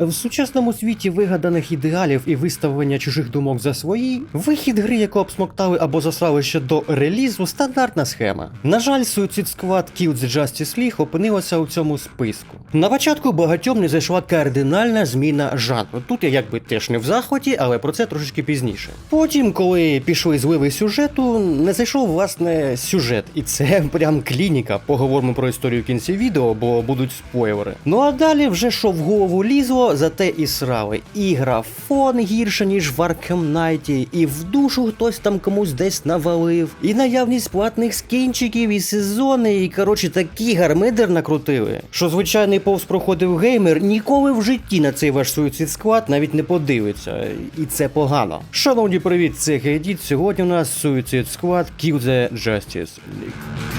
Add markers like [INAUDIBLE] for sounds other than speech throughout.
В сучасному світі вигаданих ідеалів і виставлення чужих думок за свої, вихід гри, яку обсмоктали або засрали ще до релізу, стандартна схема. На жаль, Suicide Squad Kill the Justice League опинилася у цьому списку. На початку багатьом не зайшла кардинальна зміна жанру. Тут я якби теж не в захваті, але про це трошечки пізніше. Потім, коли пішли зливи сюжету, не зайшов власне сюжет, і це [LAUGHS] прям клініка. Поговоримо про історію в кінці відео, бо будуть спойлери. Ну а далі вже що в голову лізло, зате і срали. І графон гірше, ніж в Arkham Knight, і в душу хтось там комусь десь навалив, і наявність платних скінчиків, і сезони, і коротше такі гармидер накрутили, що звичайний повз проходив геймер ніколи в житті на цей ваш Suicide Squad навіть не подивиться, і це погано. Шановні, привіт, це Гейдіт. Сьогодні у нас Suicide Squad Kill the Justice League.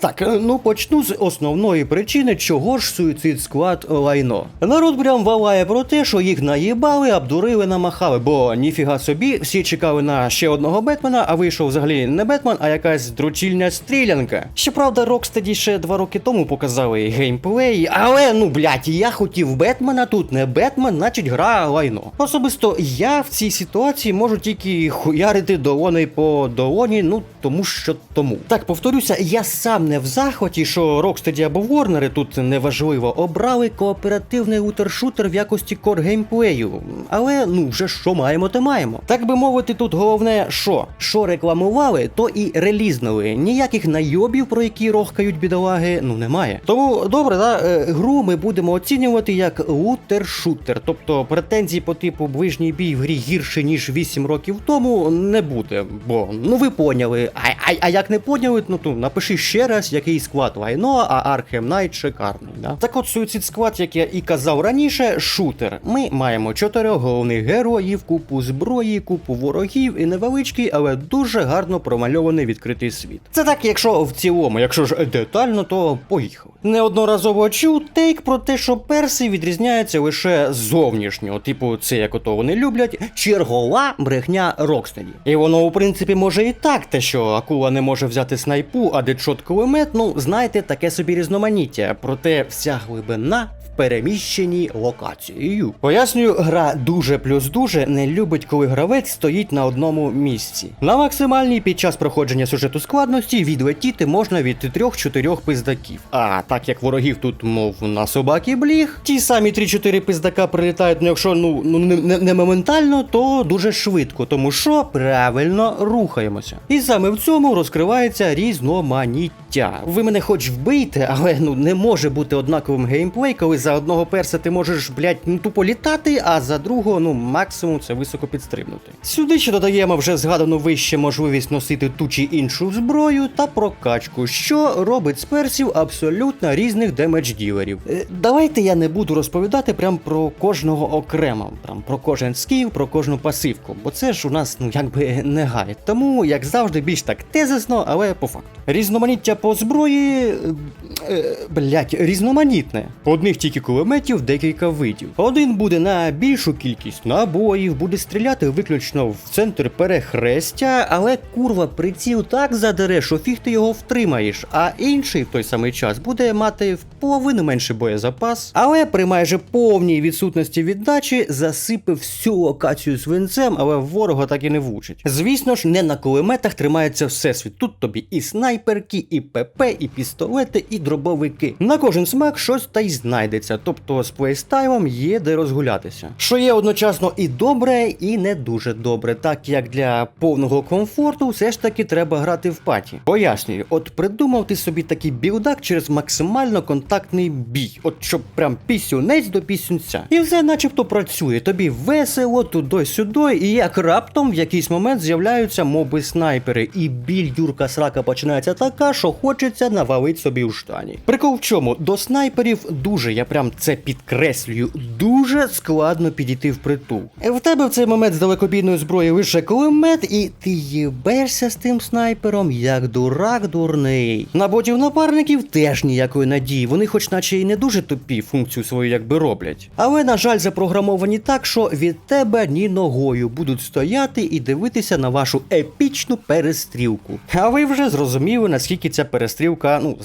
Так, е, ну почну з основної причини, чого ж Suicide Squad лайно. Народ прям валає про те, що їх наїбали, обдурили, намахали, бо ніфіга собі, всі чекали на ще одного Бетмена, а вийшов взагалі не Бетмен, а якась дручільня стрілянка. Щоправда, Rocksteady ще два роки тому показали геймплей, але ну блять, я хотів Бетмена, тут не Бетмен, значить гра лайно. Особисто я в цій ситуації можу тільки хуярити долони по долоні, ну тому що тому. Так, повторюся, я сам не в захваті, що Rocksteady або Warner, тут неважливо, обрали кооперативний лутер-шутер в якості кор геймплею. Але ну вже що маємо, те маємо. Так би мовити, тут головне, що? Що рекламували, то і релізнули. Ніяких найобів, про які рохкають бідолаги, ну немає. Тому добре, да, е, гру ми будемо оцінювати як лутер-шутер. Тобто претензій по типу ближній бій в грі гірше, ніж 8 років тому, не буде. Бо ну ви поняли. А, а, а як не поняли, ну то напиши ще раз, який склад лайно, а Arkham Knight шикарний. Да? Так от Suicide Squad, як я і казав раніше, шутер. Ми маємо чотирьох головних героїв, купу зброї, купу ворогів і невеличкий, але дуже гарно промальований відкритий світ. Це так, якщо в цілому, якщо ж детально, то поїхали. Неодноразово чув тейк про те, що перси відрізняються лише зовнішнього, типу, це як ото вони люблять, чергова брехня Рокстеді. І воно, у принципі, може і так, те, що акула не може взяти снайпу, а дедшот кулемет, ну знаєте, таке собі різноманіття. Проте вся глибина переміщеній локацією. Пояснюю, гра дуже плюс дуже не любить, коли гравець стоїть на одному місці. На максимальній під час проходження сюжету складності відлетіти можна від 3-4 пиздаків. А так як ворогів тут, мов на собаки бліг, ті самі 3-4 пиздака прилітають, ну якщо ну, ну не, не, не моментально, то дуже швидко, тому що правильно рухаємося. І саме в цьому розкривається різноманіття. Ви мене хоч вбийте, але ну не може бути однаковим геймплей, коли за одного перса ти можеш, блять, ну тупо літати, а за другого, ну максимум це високо підстрибнути. Сюди ще додаємо вже згадану вище можливість носити ту чи іншу зброю та прокачку, що робить з персів абсолютно різних демедж-ділерів. Е, Давайте я не буду розповідати прям про кожного окремо, прям про кожен скіл, про кожну пасивку, бо це ж у нас ну якби не гайд. Тому, як завжди, більш так тезисно, але по факту. Різноманіття по зброї. Е, блять, різноманітне. Одних тільки кулеметів декілька видів. Один буде на більшу кількість набоїв, буде стріляти виключно в центр перехрестя, але курва приціл так задере, що фіг ти його втримаєш. А інший в той самий час буде мати в половину менше боєзапас, але при майже повній відсутності віддачі засипе всю локацію свинцем, але ворога так і не влучить. Звісно ж, не на кулеметах тримається всесвіт. Тут тобі і снайперки, і ПП, і пістолети, і дробовики. На кожен смак щось та й знайдеться, тобто з плейстайлом є де розгулятися. Що є одночасно і добре, і не дуже добре, так як для повного комфорту все ж таки треба грати в паті. Пояснюю, от придумав ти собі такий білдак через максимально контактний бій, от щоб прям пісюнець до пісюнця. І все начебто працює. Тобі весело, туди-сюди, і як раптом в якийсь момент з'являються моби-снайпери, і біль Юрка Срака починається така, що хочеться навалить собі у штані. Прикол в чому? До снайперів дуже, я прям це підкреслюю, дуже складно підійти в притул. В тебе в цей момент з далекобійної зброї лише кулемет, і ти їбешся з тим снайпером, як дурак дурний. На ботів напарників теж ніякої надії. Вони, хоч наче і не дуже тупі, функцію свою якби роблять. Але, на жаль, запрограмовані так, що від тебе ні ногою будуть стояти і дивитися на вашу епічну перестрілку. А ви вже зрозуміли, наскільки ця перестрілка, ну,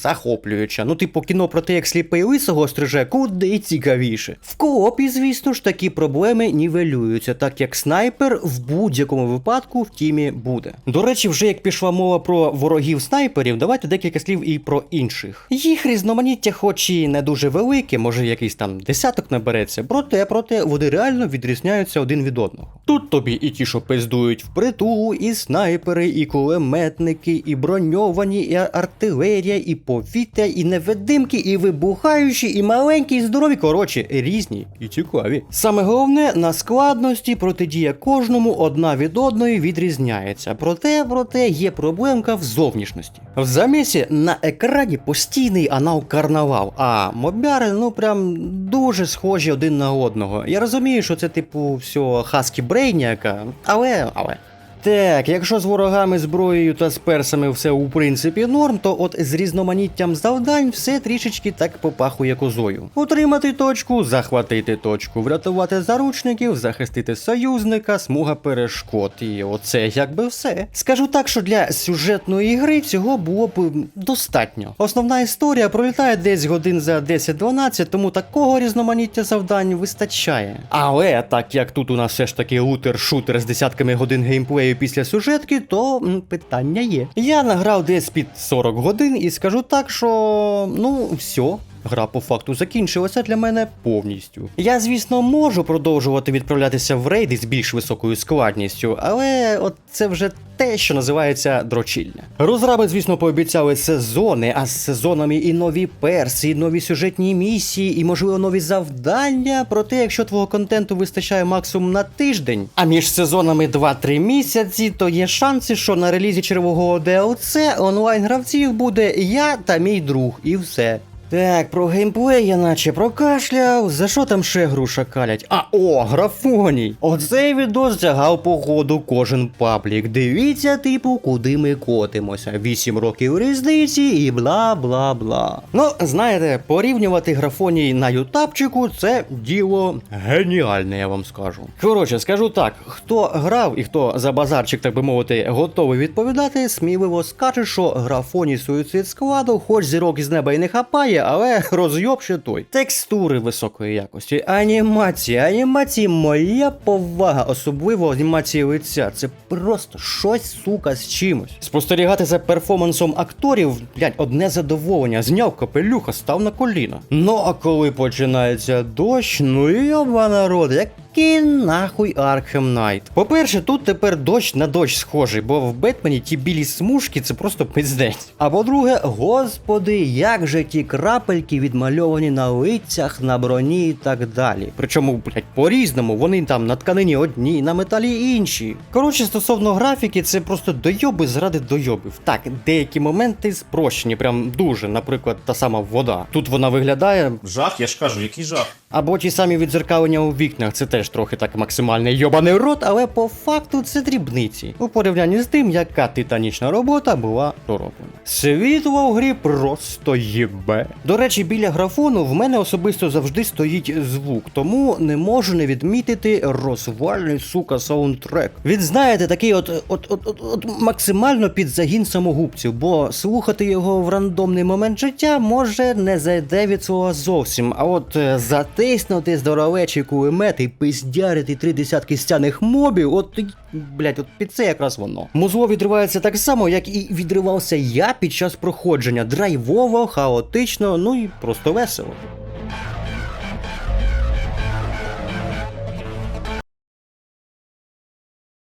захоплююча. Ну, типу, кіно про те, як сліпий лисого стриже, куди цікавіше. В коопі, звісно ж, такі проблеми нівелюються, так як снайпер в будь-якому випадку в тімі буде. До речі, вже як пішла мова про ворогів снайперів, давайте декілька слів і про інших. Їх різноманіття, хоч і не дуже велике, може якийсь там десяток набереться, проте, проте вони реально відрізняються один від одного. Тут тобі і ті, що пиздують впритул, і снайпери, і кулеметники, і броньовані, і артилерія, і повітря, і невидимки, і вибухаючі, і маленькі, і здорові. Коротше, різні і цікаві. Саме головне на складності протидія кожному одна від одної відрізняється. Проте, проте є проблемка в зовнішності. В замісі на екрані постійний анал карнавал, а мобяри, ну прям дуже схожі один на одного. Я розумію, що це типу все хаскі брейняка, але але. Так, якщо з ворогами, зброєю та з персами все у принципі норм, то от з різноманіттям завдань все трішечки так попахує козою. Утримати точку, захватити точку, врятувати заручників, захистити союзника, смуга перешкод. І оце якби все. Скажу так, що для сюжетної гри цього було б достатньо. Основна історія пролітає десь годин за 10-12, тому такого різноманіття завдань вистачає. Але так як тут у нас все ж таки лутер-шутер з десятками годин геймплею після сюжетки, то питання є. Я награв десь під 40 годин і скажу так, що ну все. Гра по факту закінчилася для мене повністю. Я, звісно, можу продовжувати відправлятися в рейди з більш високою складністю, але от це вже те, що називається дрочільня. Розраби, звісно, пообіцяли сезони, а з сезонами і нові перси, і нові сюжетні місії, і, можливо, нові завдання. Проте, якщо твого контенту вистачає максимум на тиждень, а між сезонами 2-3 місяці, то є шанси, що на релізі чергового DLC онлайн гравців буде я та мій друг, і все. Так, про геймплей я наче прокашляв. За що там ще груша калять? А о, графоній! Оцей відос тягав походу кожен паблік. Дивіться, типу, куди ми котимося. 8 років різниці і бла бла бла. Ну, знаєте, порівнювати графоній на ютабчику це діло геніальне, я вам скажу. Коротше, скажу так: хто грав і хто за базарчик, так би мовити, готовий відповідати, сміливо скаже, що графоній суїцид складу, хоч зірок із неба і не хапає, але [LAUGHS] розйоб ще той. Текстури високої якості, анімації, анімації, моя повага, особливо анімації лиця. Це просто щось, сука, з чимось. Спостерігати за перформансом акторів, блядь, одне задоволення. Зняв капелюха, став на коліна. Ну а коли починається дощ, ну йоба народ, як який нахуй Архем Найт. По-перше, тут тепер дощ на дощ схожий, бо в Бетмені ті білі смужки це просто пиздець. А по-друге, господи, як же ті крапельки відмальовані на лицях, на броні і так далі. Причому, блять, по-різному, вони там на тканині одні, на металі інші. Коротше, стосовно графіки, це просто дойоби заради дойобів. Так, деякі моменти спрощені, прям дуже, наприклад, та сама вода. Тут вона виглядає Жах, я ж кажу, який жах. або ті самі відзеркалення у вікнах, це теж трохи так максимальний йобаний рот, але по факту це дрібниці. У порівнянні з тим, яка титанічна робота була дороблена. Світло в грі просто єбе. До речі, біля графону в мене особисто завжди стоїть звук, тому не можу не відмітити розвальний сука саундтрек. Він знаєте, такий от, от, от, от, от максимально під загін самогубців, бо слухати його в рандомний момент життя може не зайде від слова зовсім. А от е, затиснути здоровечий кулемет і пиздярити три десятки стяних мобів, от блять, от під це якраз воно. Музло відривається так само, як і відривався я під час проходження. Драйвово, хаотично, ну і просто весело.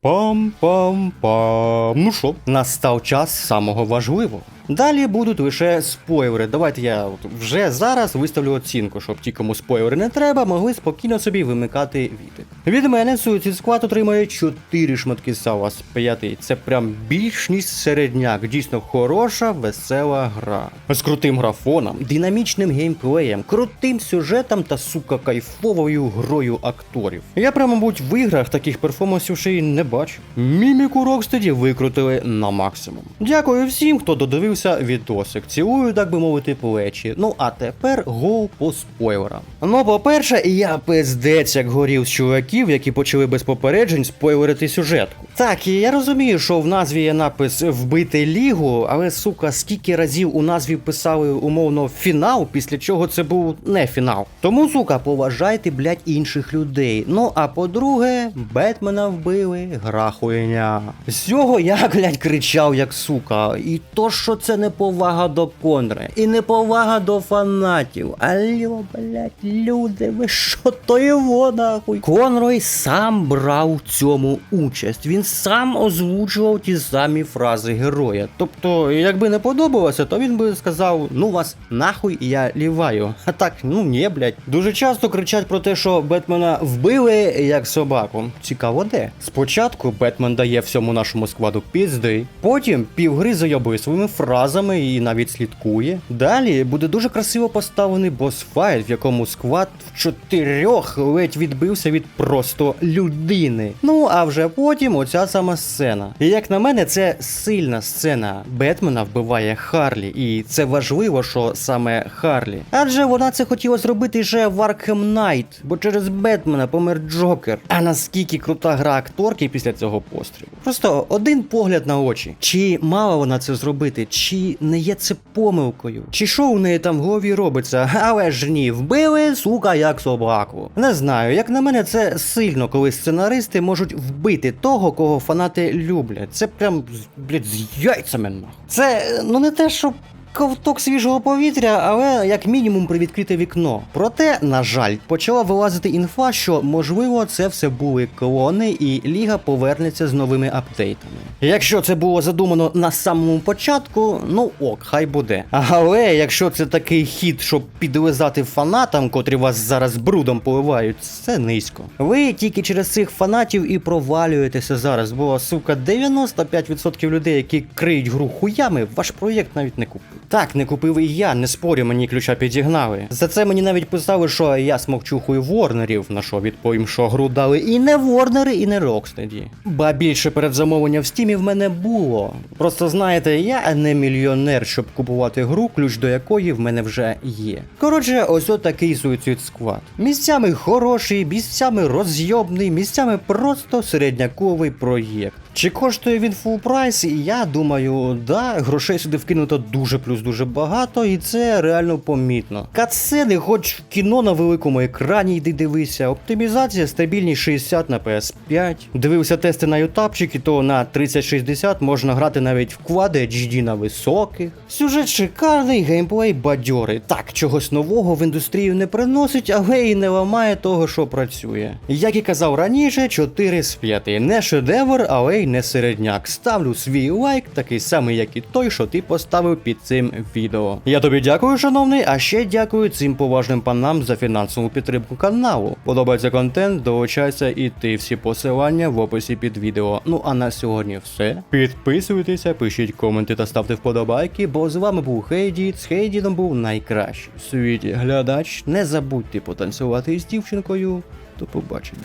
Пам-пам-пам. Ну що, настав час самого важливого. Далі будуть лише спойлери. Давайте я вже зараз виставлю оцінку, щоб ті, кому спойлери не треба, могли спокійно собі вимикати відео. Від мене Suicide Squad отримає 4 шматки сала з 5. Це прям більш ніж середняк. Дійсно хороша, весела гра. З крутим графоном, динамічним геймплеєм, крутим сюжетом та сука кайфовою грою акторів. Я прям, мабуть, в іграх таких перформансів ще й не бачу. Міміку Рокстеді викрутили на максимум. Дякую всім, хто додивився відосик. Цілую, так би мовити, плечі. Ну а тепер гол по спойлерам. Ну, по-перше, я пиздець як горів з чуваків, які почали без попереджень спойлерити сюжетку. Так, і я розумію, що в назві є напис вбити лігу, але сука, скільки разів у назві писали умовно фінал, після чого це був не фінал. Тому, сука, поважайте, блядь, інших людей. Ну а по-друге, Бетмена вбили, гра хуйня. З цього я, блядь, кричав як сука. І то, що це неповага до Конри, і неповага до фанатів. Алло, блядь, люди, ви що то його нахуй? Конрой сам брав в цьому участь. Він сам озвучував ті самі фрази героя. Тобто, якби не подобалося, то він би сказав: ну вас нахуй я ліваю. А так, ну ні, блядь. Дуже часто кричать про те, що Бетмена вбили як собаку. Цікаво, де? Спочатку Бетмен дає всьому нашому складу пізди, потім півгри зайобує своїми фразами і навіть слідкує. Далі буде дуже красиво поставлений босфайт, в якому склад в чотирьох ледь відбився від просто людини. Ну а вже потім оця сама сцена. І як на мене, це сильна сцена. Бетмена вбиває Харлі, і це важливо, що саме Харлі. Адже вона це хотіла зробити ще в Arkham Knight, бо через Бетмена помер Джокер. А наскільки крута гра акторки після цього пострілу? Просто один погляд на очі. Чи мала вона це зробити, чи не є це помилкою? Чи що у неї там в голові робиться? Але ж ні, вбили, сука, як собаку. Не знаю, як на мене, це сильно, коли сценаристи можуть вбити того, кого фанати люблять. Це прям, блядь, з яйцями. Це ну не те, що ковток свіжого повітря, але як мінімум привідкрите вікно. Проте, на жаль, почала вилазити інфа, що можливо це все були клони, і Ліга повернеться з новими апдейтами. Якщо це було задумано на самому початку, ну ок, хай буде. Але якщо це такий хід, щоб підлизати фанатам, котрі вас зараз брудом поливають, це низько. Ви тільки через цих фанатів і провалюєтеся зараз, бо сука, 95% людей, які криють гру хуями, ваш проєкт навіть не купив. Так, не купив і я, не спорю, мені ключа підігнали. За це мені навіть писали, що я смокчухую Ворнерів, на що відповім, що гру дали і не Ворнери, і не Рокстеді. Ба більше передзамовлення в стімі в мене було. Просто знаєте, я не мільйонер, щоб купувати гру, ключ до якої в мене вже є. Коротше, ось отакий Suicide Squad. Місцями хороший, місцями розйобний, місцями просто середняковий проєкт. Чи коштує він фул прайс? Я думаю, да, грошей сюди вкинуто дуже плюс дуже багато, і це реально помітно. Катсцени, хоч в кіно на великому екрані йди дивися, оптимізація стабільні 60 на PS5. Дивився тести на ютабчик, і то на 3060 можна грати навіть в квади HD на високих. Сюжет шикарний, геймплей бадьорий. Так, чогось нового в індустрію не приносить, але і не ламає того, що працює. Як і казав раніше, 4 з 5. Не шедевр, але й не середняк. Ставлю свій лайк, такий самий, як і той, що ти поставив під цим відео. Я тобі дякую, шановний, а ще дякую цим поважним панам за фінансову підтримку каналу. Подобається контент, долучайся і ти всі посилання в описі під відео. Ну а на сьогодні все. Підписуйтеся, пишіть коменти та ставте вподобайки, бо з вами був Хейдіт. З Хейдітом був найкращий в світі глядач. Не забудьте потанцювати із дівчинкою. До побачення.